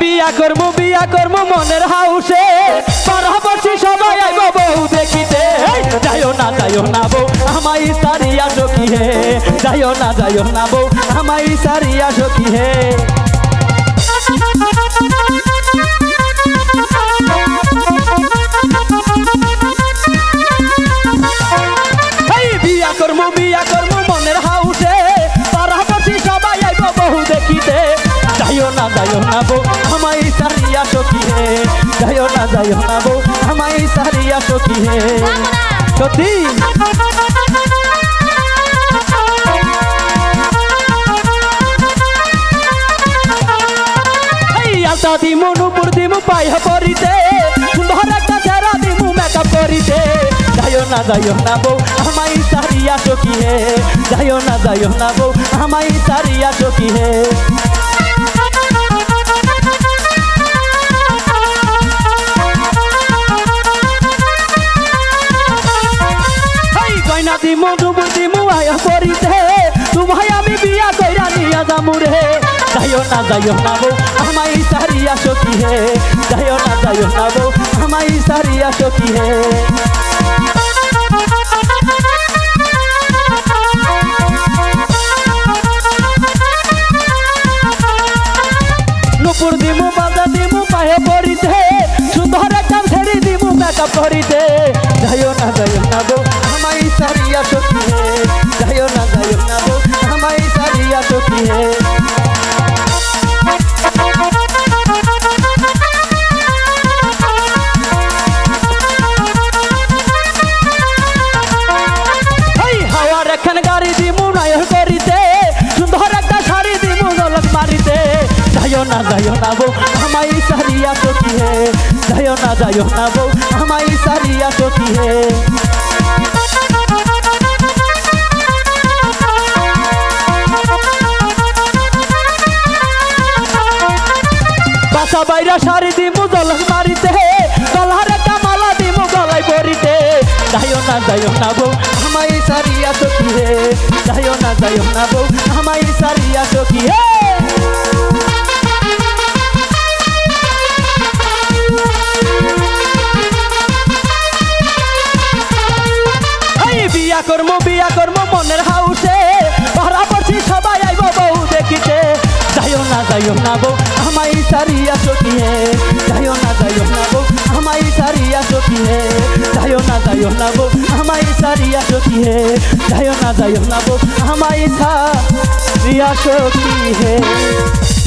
বিয়া করমু বিয়া করমু মনের হাউসে। পাড়াপড়শি সবাই আইব বউ দেখিতে। যাইও না যাইও না বউ আমাই সারিয়া সখী হে? যাইও না যাইও না বউ আমাই সারিয়া সখী হে? বিয়া করমু, বিয়া সবাই দেখিতে। যাইও না না আমাই সারিয়া সখী হে? এই আলতা দিমু, নুপুর দিমু পাইয়া পরিতে। সুন্দর একটা চেহারা দিমু মেকআপ করিতে। যাইও না যাইও না বউ, আমাই সারিয়া সখী হে? যাইও না যাইও না বউ, আমাই সারিয়া সখী হে? দিমু ডুবুর দিমু আয়া পরিতে তোমায় আমি বিয়া কইরা নিয়া যামু রে। যাইও না যাইও না বউ আমাই সারিয়া সখী হে। যাইও না যাইও না বউ আমাই সারিয়া সখী হে। নুপুর দিমু, বাজা দিমু পাহে পরিতে সুন্দর একটা ছেড়ি দিমু মেকআপ করিতে যাইও না না, যাইও না বউ আমাই সারিয়া সখী হে? যাইও না যাইও না বউ আমাই সারিয়া সখী হে? বাসা বাইরা শাড়ি দিমু জলক মারিতে গলার একটা মালা দিমু, গলায় পরিতে যাইও না যাইও না বউ আমাই সারিয়া সখী হে যাইও না যাইও না বউ আমাই সারিয়া সখী হে এই বিয়া করমু বিয়া করমু মনের হাউসে। যাইও না বউ আমাই সারিয়া হে যাইও না যাইও না বউ আমাই সারিয়া হে যাইও না যাইও না বউ আমাই সারিয়া হে যাইও না যাইও না বউ আমাই সারিয়া হে